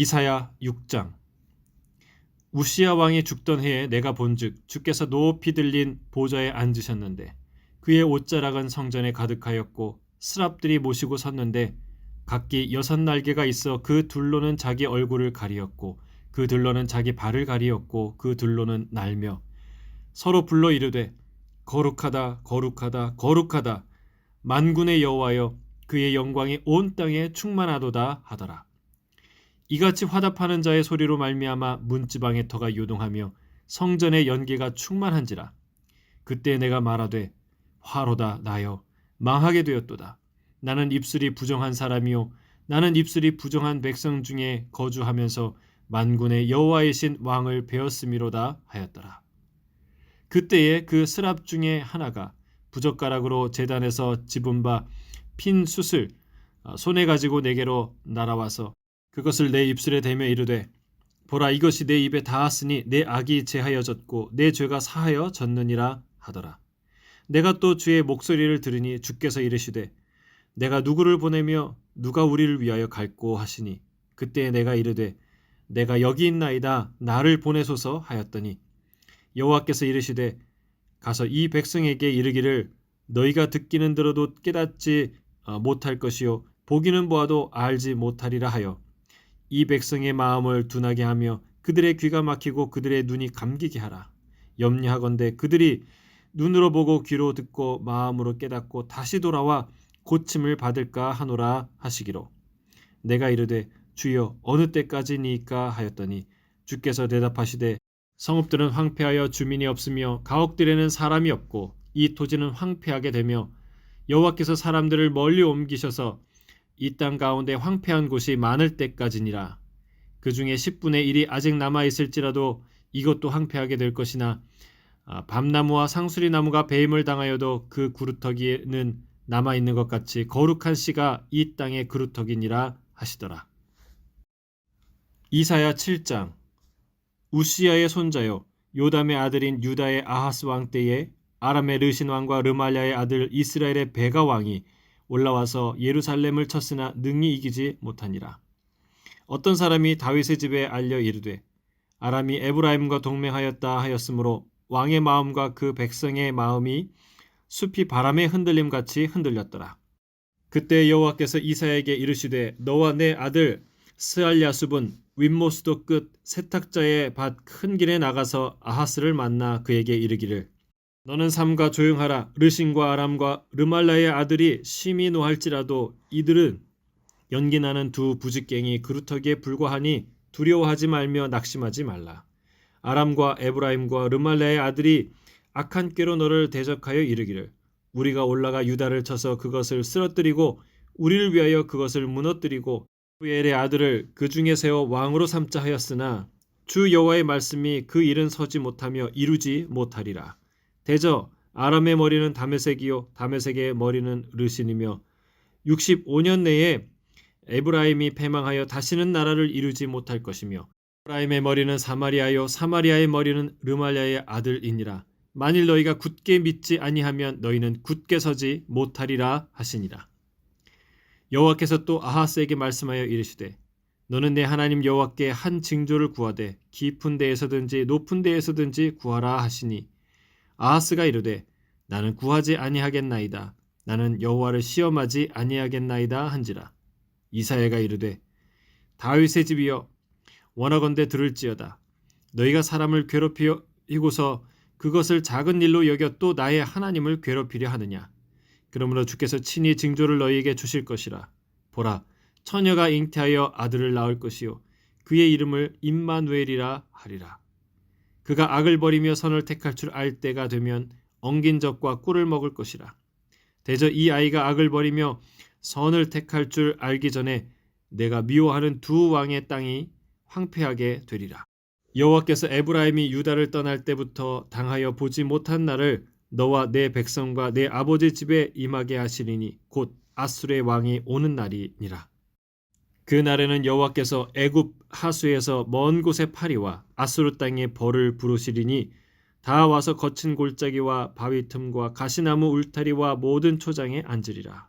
이사야 6장. 우시야 왕이 죽던 해에 내가 본즉 주께서 높이 들린 보좌에 앉으셨는데 그의 옷자락은 성전에 가득하였고 스랍들이 모시고 섰는데 각기 여섯 날개가 있어 그 둘로는 자기 얼굴을 가리었고 그 둘로는 자기 발을 가리었고 그 둘로는 날며 서로 불러 이르되 거룩하다 거룩하다 거룩하다. 만군의 여호와여 그의 영광이 온 땅에 충만하도다 하더라 이같이 화답하는 자의 소리로 말미암아 문지방의 터가 요동하며 성전의 연기가 충만한지라. 그때 내가 말하되 화로다 나여 망하게 되었도다. 나는 입술이 부정한 사람이요. 나는 입술이 부정한 백성 중에 거주하면서 만군의 여호와이신 왕을 베었음이로다 하였더라. 그때에 그 스랍 중에 하나가 부젓가락으로 재단에서 집은 바 핀 숯을 어, 손에 가지고 내게로 날아와서 그것을 내 입술에 대며 이르되 보라 이것이 내 입에 닿았으니 내 악이 제하여졌고 내 죄가 사하여졌느니라 하더라. 내가 또 주의 목소리를 들으니 주께서 이르시되 내가 누구를 보내며 누가 우리를 위하여 갈고 하시니? 그때 내가 이르되 내가 여기 있나이다. 나를 보내소서 하였더니 여호와께서 이르시되 가서 이 백성에게 이르기를 너희가 듣기는 들어도 깨닫지 어, 못할 것이요 보기는 보아도 알지 못하리라 하여 이 백성의 마음을 둔하게 하며 그들의 귀가 막히고 그들의 눈이 감기게 하라. 염려하건대 그들이 눈으로 보고 귀로 듣고 마음으로 깨닫고 다시 돌아와 고침을 받을까 하노라 하시기로. 내가 이르되 주여 어느 때까지니까 하였더니? 주께서 대답하시되 성읍들은 황폐하여 주민이 없으며 가옥들에는 사람이 없고 이 토지는 황폐하게 되며 여호와께서 사람들을 멀리 옮기셔서 이 땅 가운데 황폐한 곳이 많을 때까지니라. 그 중에 10분의 1이 아직 남아 있을지라도 이것도 황폐하게 될 것이나 아, 밤나무와 상수리 나무가 배임을 당하여도 그 구루터기에는 남아 있는 것 같이 거룩한 씨가 이 땅의 그루터기니라 하시더라. 이사야 7장. 우시야의 손자요 요담의 아들인 유다의 아하스 왕 때에 아람의 르신 왕과 르말야의 아들 이스라엘의 베가 왕이 올라와서 예루살렘을 쳤으나 능히 이기지 못하니라. 어떤 사람이 다윗의 집에 알려 이르되 아람이 에브라임과 동맹하였다 하였으므로 왕의 마음과 그 백성의 마음이 숲이 바람의 흔들림 같이 흔들렸더라. 그때 여호와께서 이사에게 이르시되 너와 내 아들 스알야숲은 윗모스도 끝 세탁자의 밭 큰 길에 나가서 아하스를 만나 그에게 이르기를 너는 삼가 조용하라. 르신과 아람과 르말라의 아들이 심히 노할지라도 이들은 연기나는 두 부직갱이 그루터기에 불과하니 두려워하지 말며 낙심하지 말라. 아람과 에브라임과 르말라의 아들이 악한 꾀로 너를 대적하여 이르기를. 우리가 올라가 유다를 쳐서 그것을 쓰러뜨리고 우리를 위하여 그것을 무너뜨리고 후엘의 아들을 그 중에 세워 왕으로 삼자 하였으나 주 여호와의 말씀이 그 일은 서지 못하며 이루지 못하리라. 대저 아람의 머리는 다메섹이요 다메섹의 머리는 르신이며 65년 내에 에브라임이 패망하여 다시는 나라를 이루지 못할 것이며 에브라임의 머리는 사마리아요 사마리아의 머리는 르말야의 아들이니라. 만일 너희가 굳게 믿지 아니하면 너희는 굳게 서지 못하리라 하시니라. 여호와께서 또 아하스에게 말씀하여 이르시되 너는 내 하나님 여호와께 한 징조를 구하되 깊은 데에서든지 높은 데에서든지 구하라 하시니 아하스가 이르되 나는 구하지 아니하겠나이다. 나는 여호와를 시험하지 아니하겠나이다 한지라. 이사야가 이르되 다윗의 집이여 원하건대 들을지어다. 너희가 사람을 괴롭히고서 그것을 작은 일로 여겨 또 나의 하나님을 괴롭히려 하느냐? 그러므로 주께서 친히 징조를 너희에게 주실 것이라. 보라, 처녀가 잉태하여 아들을 낳을 것이요. 그의 이름을 임마누엘이라 하리라. 그가 악을 버리며 선을 택할 줄 알 때가 되면 엉긴 적과 꿀을 먹을 것이라. 대저 이 아이가 악을 버리며 선을 택할 줄 알기 전에 내가 미워하는 두 왕의 땅이 황폐하게 되리라. 여호와께서 에브라임이 유다를 떠날 때부터 당하여 보지 못한 날을 너와 내 백성과 내 아버지 집에 임하게 하시리니 곧 아수르의 왕이 오는 날이니라. 그 날에는 여호와께서 애굽 하수에서 먼 곳에 파리와 아수르 땅에 벌을 부르시리니 다 와서 거친 골짜기와 바위 틈과 가시나무 울타리와 모든 초장에 앉으리라.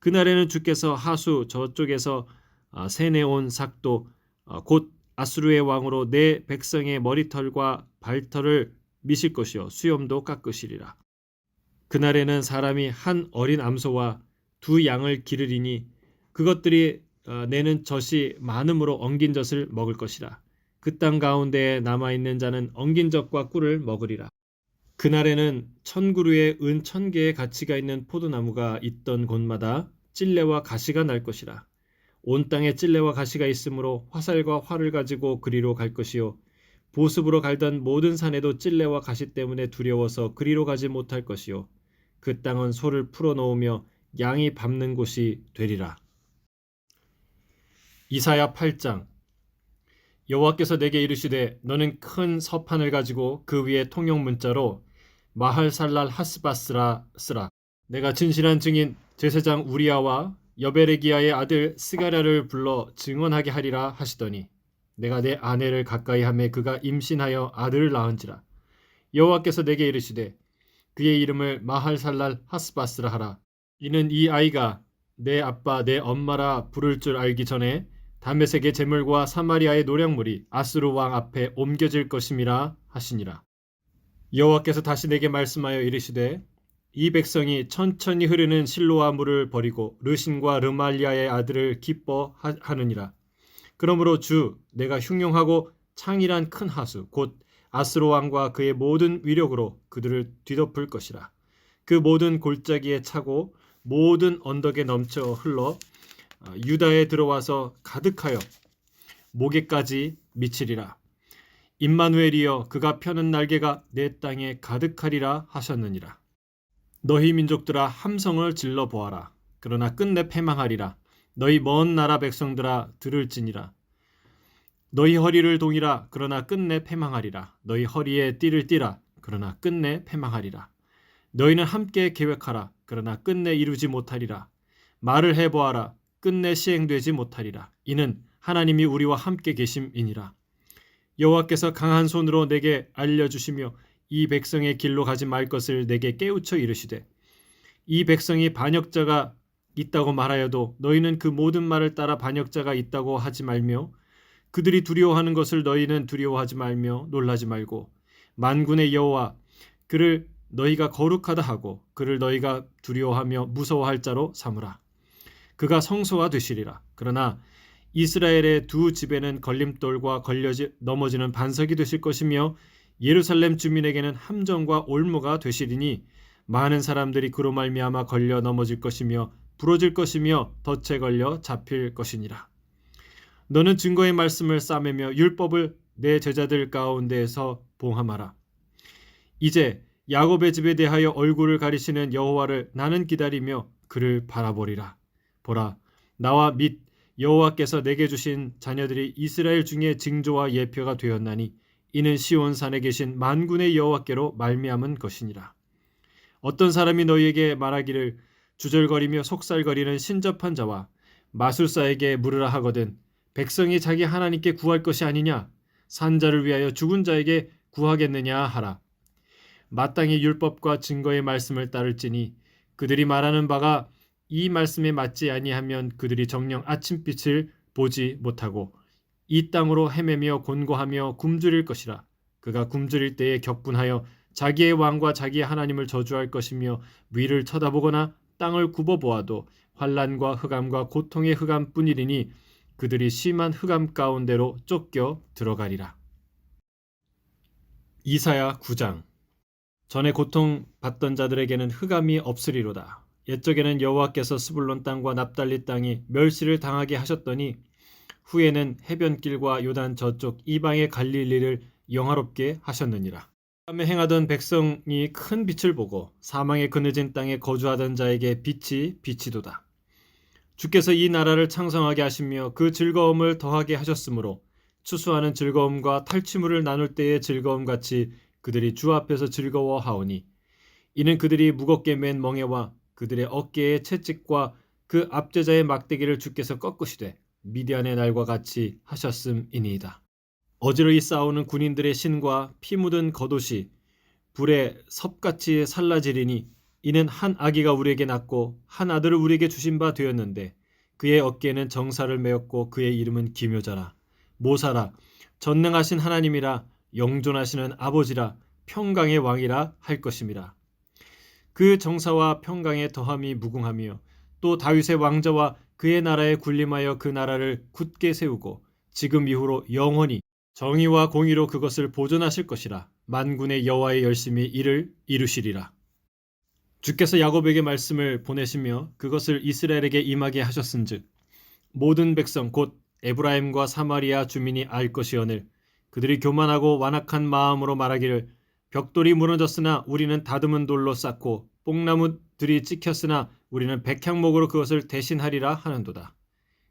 그 날에는 주께서 하수 저쪽에서 아, 세내온 삭도 어, 곧 아수르의 왕으로 내 백성의 머리털과 발털을 미실 것이요 수염도 깎으시리라. 그 날에는 사람이 한 어린 암소와 두 양을 기르리니 그것들이 어, 내는 젖이 많음으로 엉긴 젖을 먹을 것이라. 그 땅 가운데에 남아 있는 자는 엉긴 젖과 꿀을 먹으리라. 그날에는 천 그루의 은천 개의 가치가 있는 포도나무가 있던 곳마다 찔레와 가시가 날 것이라. 온 땅에 찔레와 가시가 있으므로 화살과 활을 가지고 그리로 갈 것이요 보습으로 갈던 모든 산에도 찔레와 가시 때문에 두려워서 그리로 가지 못할 것이요 그 땅은 소를 풀어 놓으며 양이 밟는 곳이 되리라. 이사야 8장. 여호와께서 내게 이르시되 너는 큰 서판을 가지고 그 위에 통용 문자로 마할살랄 하스바스라 쓰라. 내가 진실한 증인 제사장 우리아와 여베레기야의 아들 스가랴를 불러 증언하게 하리라 하시더니 내가 내 아내를 가까이 하매 그가 임신하여 아들을 낳은지라. 여호와께서 내게 이르시되 그의 이름을 마할살랄 하스바스라 하라. 이는 이 아이가 내 아빠 내 엄마라 부를 줄 알기 전에 다메섹의 재물과 사마리아의 노량물이 아스루 왕 앞에 옮겨질 것임이라 하시니라 여호와께서 다시 내게 말씀하여 이르시되 이 백성이 천천히 흐르는 실로와 물을 버리고 르신과 르말리아의 아들을 기뻐하느니라. 그러므로 주 내가 흉용하고 창이란 큰 하수 곧 아스로 왕과 그의 모든 위력으로 그들을 뒤덮을 것이라. 그 모든 골짜기에 차고 모든 언덕에 넘쳐 흘러 어, 유다에 들어와서 가득하여 목에까지 미치리라. 임마누엘이여 그가 펴는 날개가 내 땅에 가득하리라 하셨느니라. 너희 민족들아 함성을 질러 보아라. 그러나 끝내 패망하리라. 너희 먼 나라 백성들아 들을지니라. 너희 허리를 동이라. 그러나 끝내 패망하리라. 너희 허리에 띠를 띠라. 그러나 끝내 패망하리라. 너희는 함께 계획하라. 그러나 끝내 이루지 못하리라. 말을 해보아라. 끝내 시행되지 못하리라. 이는 하나님이 우리와 함께 계심이니라. 여호와께서 강한 손으로 내게 알려주시며 이 백성의 길로 가지 말 것을 내게 깨우쳐 이르시되 이 백성이 반역자가 있다고 말하여도 너희는 그 모든 말을 따라 반역자가 있다고 하지 말며 그들이 두려워하는 것을 너희는 두려워하지 말며 놀라지 말고 만군의 여호와 그를 너희가 거룩하다 하고 그를 너희가 두려워하며 무서워할 자로 삼으라 그가 성소가 되시리라 그러나 이스라엘의 두 집에는 걸림돌과 걸려지 넘어지는 반석이 되실 것이며 예루살렘 주민에게는 함정과 올무가 되시리니 많은 사람들이 그로 말미암아 걸려 넘어질 것이며 부러질 것이며 덫에 걸려 잡힐 것이니라. 너는 증거의 말씀을 싸매며 율법을 내 제자들 가운데에서 봉함하라. 이제 야곱의 집에 대하여 얼굴을 가리시는 여호와를 나는 기다리며 그를 바라보리라. 보라, 나와 및 여호와께서 내게 주신 자녀들이 이스라엘 중에 징조와 예표가 되었나니 이는 시온 산에 계신 만군의 여호와께로 말미암은 것이니라. 어떤 사람이 너희에게 말하기를 주절거리며 속살거리는 신접한 자와 마술사에게 물으라 하거든 백성이 자기 하나님께 구할 것이 아니냐 산자를 위하여 죽은 자에게 구하겠느냐 하라. 마땅히 율법과 증거의 말씀을 따를지니 그들이 말하는 바가 이 말씀에 맞지 아니하면 그들이 정령 아침빛을 보지 못하고 이 땅으로 헤매며 곤고하며 굶주릴 것이라 그가 굶주릴 때에 격분하여 자기의 왕과 자기의 하나님을 저주할 것이며 위를 쳐다보거나 땅을 굽어 보아도 환란과 흑암과 고통의 흑암뿐이리니 그들이 심한 흑암 가운데로 쫓겨 들어가리라. 이사야 9장 전에 고통 받던 자들에게는 흑암이 없으리로다. 옛적에는 여호와께서 스불론 땅과 납달리 땅이 멸시를 당하게 하셨더니 후에는 해변길과 요단 저쪽 이방의 갈릴리를 영화롭게 하셨느니라. 다음에 행하던 백성이 큰 빛을 보고 사망의 그늘진 땅에 거주하던 자에게 빛이 빛이도다. 주께서 이 나라를 창성하게 하시며 그 즐거움을 더하게 하셨으므로 추수하는 즐거움과 탈취물을 나눌 때의 즐거움 같이 그들이 주 앞에서 즐거워하오니 이는 그들이 무겁게 맨 멍에와 그들의 어깨의 채찍과 그 압제자의 막대기를 주께서 꺾으시되 미디안의 날과 같이 하셨음이니이다. 어지러이 싸우는 군인들의 신과 피 묻은 겉옷이 불에 섭같이 살라지리니 이는 한 아기가 우리에게 낳고 한 아들을 우리에게 주신 바 되었는데 그의 어깨에는 정사를 메었고 그의 이름은 기묘자라 모사라 전능하신 하나님이라 영존하시는 아버지라 평강의 왕이라 할 것임이라. 그 정사와 평강의 더함이 무궁하며 또 다윗의 왕자와 그의 나라에 군림하여 그 나라를 굳게 세우고 지금 이후로 영원히 정의와 공의로 그것을 보존하실 것이라 만군의 여호와의 열심히 이를 이루시리라. 주께서 야곱에게 말씀을 보내시며 그것을 이스라엘에게 임하게 하셨은즉 모든 백성 곧 에브라임과 사마리아 주민이 알 것이오늘 그들이 교만하고 완악한 마음으로 말하기를 벽돌이 무너졌으나 우리는 다듬은 돌로 쌓고 뽕나무들이 찍혔으나 우리는 백향목으로 그것을 대신하리라 하는도다.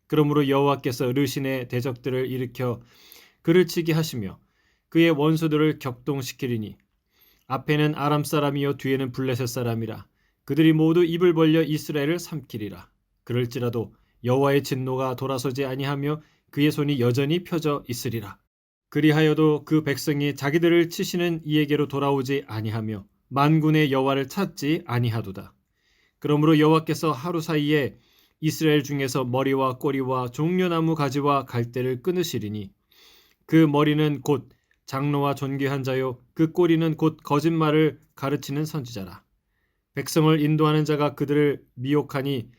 그러므로 여호와께서 르신의 대적들을 일으켜 그를 치게 하시며 그의 원수들을 격동시키리니 앞에는 아람 사람이요 뒤에는 블레셋 사람이라 그들이 모두 입을 벌려 이스라엘을 삼키리라. 그럴지라도 여호와의 진노가 돌아서지 아니하며 그의 손이 여전히 펴져 있으리라. 그리하여도 그 백성이 자기들을 치시는 이에게로 돌아오지 아니하며 만군의 여호와를 찾지 아니하도다. 그러므로 여호와께서 하루 사이에 이스라엘 중에서 머리와 꼬리와 종려나무 가지와 갈대를 끊으시리니 그 머리는 곧 장로와 존귀한 자요 그 꼬리는 곧 거짓말을 가르치는 선지자라. 백성을 인도하는 자가 그들을 미혹하니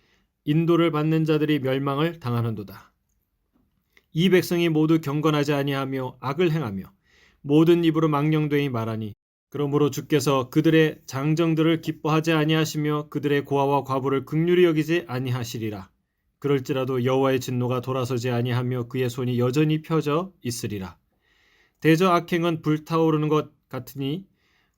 인도를 받는 자들이 멸망을 당하는도다. 이 백성이 모두 경건하지 아니하며 악을 행하며 모든 입으로 망령되이 말하니 그러므로 주께서 그들의 장정들을 기뻐하지 아니하시며 그들의 고아와 과부를 극률히 여기지 아니하시리라. 그럴지라도 여호와의 진노가 돌아서지 아니하며 그의 손이 여전히 펴져 있으리라. 대저 악행은 불타오르는 것 같으니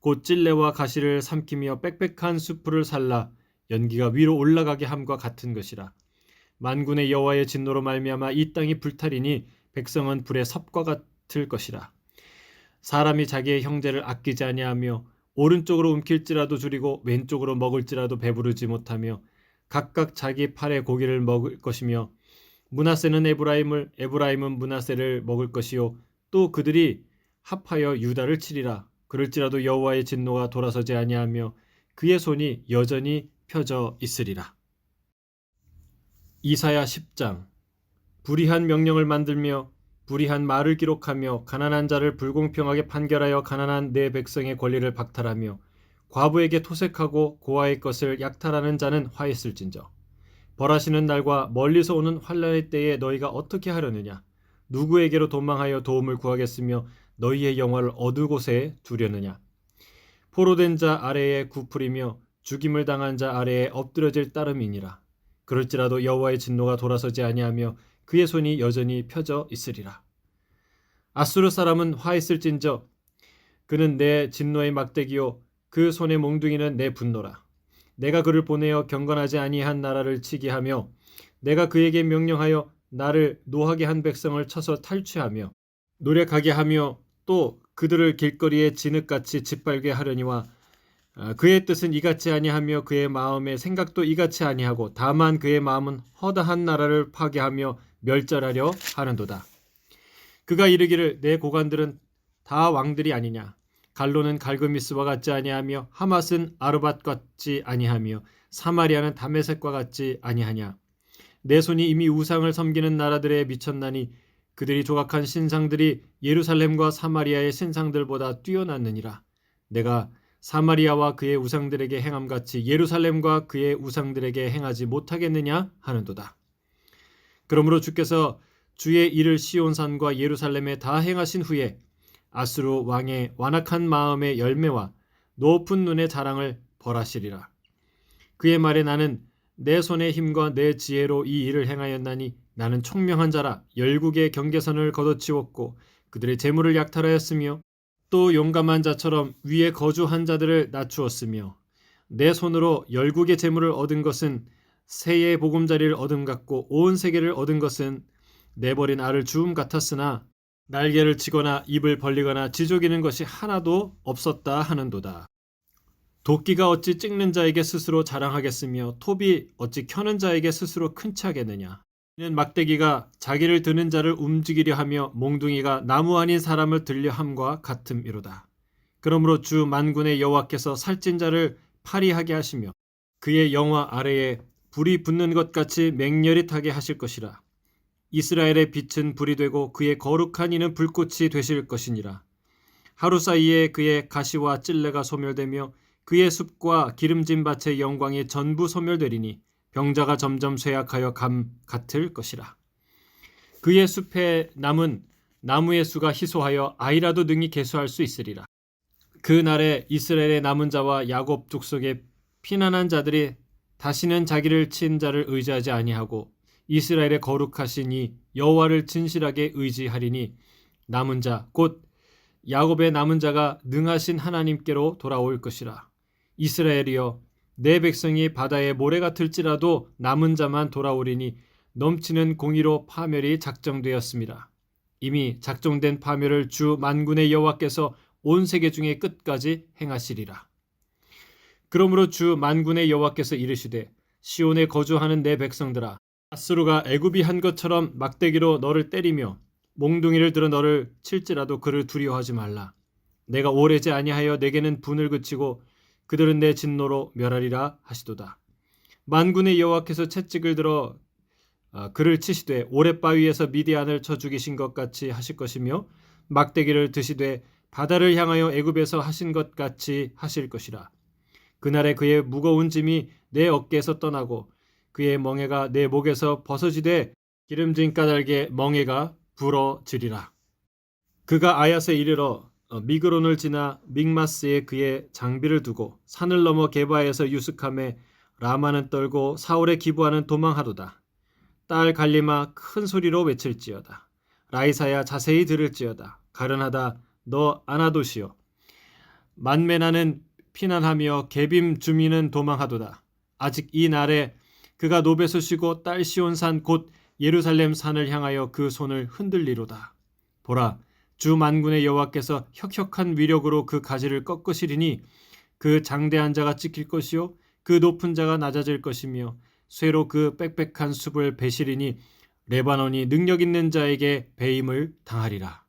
곧 찔레와 가시를 삼키며 빽빽한 수풀을 살라 연기가 위로 올라가게 함과 같은 것이라. 만군의 여호와의 진노로 말미암아 이 땅이 불타리니 백성은 불의 섭과 같을 것이라. 사람이 자기의 형제를 아끼지 아니하며 오른쪽으로 움킬지라도 줄이고 왼쪽으로 먹을지라도 배부르지 못하며 각각 자기 팔의 고기를 먹을 것이며 문하세는 에브라임을 에브라임은 문하세를 먹을 것이요. 또 그들이 합하여 유다를 치리라. 그럴지라도 여호와의 진노가 돌아서지 아니하며 그의 손이 여전히 펴져 있으리라. 이사야 10장. 불의한 명령을 만들며 불의한 말을 기록하며 가난한 자를 불공평하게 판결하여 가난한 내 백성의 권리를 박탈하며 과부에게 토색하고 고아의 것을 약탈하는 자는 화했을진저. 벌하시는 날과 멀리서 오는 환란의 때에 너희가 어떻게 하려느냐? 누구에게로 도망하여 도움을 구하겠으며 너희의 영화를 어두 곳에 두려느냐? 포로된 자 아래에 구풀이며 죽임을 당한 자 아래에 엎드려질 따름이니라. 그럴지라도 여호와의 진노가 돌아서지 아니하며 그의 손이 여전히 펴져 있으리라. 아수르 사람은 화했을진저 그는 내 진노의 막대기요 그 손의 몽둥이는 내 분노라. 내가 그를 보내어 경건하지 아니한 나라를 치게 하며 내가 그에게 명령하여 나를 노하게 한 백성을 쳐서 탈취하며 노력하게 하며 또 그들을 길거리에 진흙같이 짓밟게 하려니와 아, 그의 뜻은 이같이 아니하며 그의 마음의 생각도 이같이 아니하고 다만 그의 마음은 허다한 나라를 파괴하며 멸절하려 하는도다. 그가 이르기를 내 고관들은 다 왕들이 아니냐 갈로는 갈그미스와 같지 아니하며 하맛은 아르밧 같지 아니하며 사마리아는 다메섹과 같지 아니하냐 내 손이 이미 우상을 섬기는 나라들에 미쳤나니 그들이 조각한 신상들이 예루살렘과 사마리아의 신상들보다 뛰어났느니라 내가 사마리아와 그의 우상들에게 행함같이 예루살렘과 그의 우상들에게 행하지 못하겠느냐 하는도다. 그러므로 주께서 주의 일을 시온산과 예루살렘에 다 행하신 후에 아수르 왕의 완악한 마음의 열매와 높은 눈의 자랑을 벌하시리라. 그의 말에 나는 내 손의 힘과 내 지혜로 이 일을 행하였나니 나는 총명한 자라 열국의 경계선을 걷어치웠고 그들의 재물을 약탈하였으며 또 용감한 자처럼 위에 거주한 자들을 낮추었으며 내 손으로 열국의 재물을 얻은 것은 새의 보금자리를 얻음 같고 온 세계를 얻은 것은 내버린 알을 주움 같았으나 날개를 치거나 입을 벌리거나 지족이는 것이 하나도 없었다 하는도다. 도끼가 어찌 찍는 자에게 스스로 자랑하겠으며 톱이 어찌 켜는 자에게 스스로 큰 차겠느냐. 이는 막대기가 자기를 드는 자를 움직이려 하며 몽둥이가 나무 아닌 사람을 들려 함과 같음이로다. 그러므로 주 만군의 여호와께서 살찐 자를 파리하게 하시며 그의 영화 아래에 불이 붙는 것 같이 맹렬히 타게 하실 것이라. 이스라엘의 빛은 불이 되고 그의 거룩한 이는 불꽃이 되실 것이니라. 하루 사이에 그의 가시와 찔레가 소멸되며 그의 숲과 기름진 밭의 영광이 전부 소멸되리니 병자가 점점 쇠약하여 감 같을 것이라. 그의 숲의 남은 나무의 수가 희소하여 아이라도 능히 개수할 수 있으리라. 그 날에 이스라엘의 남은 자와 야곱 족속의 피난한 자들이 다시는 자기를 친 자를 의지하지 아니하고 이스라엘의 거룩하신 이 여호와를 진실하게 의지하리니 남은 자 곧 야곱의 남은 자가 능하신 하나님께로 돌아올 것이라. 이스라엘이여 내 백성이 바다의 모래 같을지라도 남은 자만 돌아오리니 넘치는 공의로 파멸이 작정되었습니다. 이미 작정된 파멸을 주 만군의 여호와께서 온 세계 중의 끝까지 행하시리라. 그러므로 주 만군의 여호와께서 이르시되 시온에 거주하는 내 백성들아 아스루가 애굽이 한 것처럼 막대기로 너를 때리며 몽둥이를 들어 너를 칠지라도 그를 두려워하지 말라. 내가 오래지 아니하여 내게는 분을 그치고 그들은 내 진노로 멸하리라 하시도다. 만군의 여호와께서 채찍을 들어 아, 그를 치시되 오랫바위에서 미디안을 쳐 죽이신 것 같이 하실 것이며 막대기를 드시되 바다를 향하여 애굽에서 하신 것 같이 하실 것이라. 그날에 그의 무거운 짐이 내 어깨에서 떠나고 그의 멍에가 내 목에서 벗어지되 기름진 까닭에 멍에가 부러지리라. 그가 아야스에 이르러 어, 미그론을 지나 믹마스에 그의 장비를 두고 산을 넘어 게바에서 유스함에 라마는 떨고 사울의 기부하는 도망하도다. 딸 갈리마 큰 소리로 외칠지어다. 라이사야 자세히 들을지어다. 가련하다 너 아나도시여. 만메나는 피난하며 개빔 주민은 도망하도다. 아직 이 날에 그가 노베서 쉬고 딸 시온산 곧 예루살렘 산을 향하여 그 손을 흔들리로다. 보라, 주 만군의 여호와께서 혁혁한 위력으로 그 가지를 꺾으시리니 그 장대한 자가 찍힐 것이요 그 높은 자가 낮아질 것이며 쇠로 그 빽빽한 숲을 베시리니 레바논이 능력 있는 자에게 배임을 당하리라.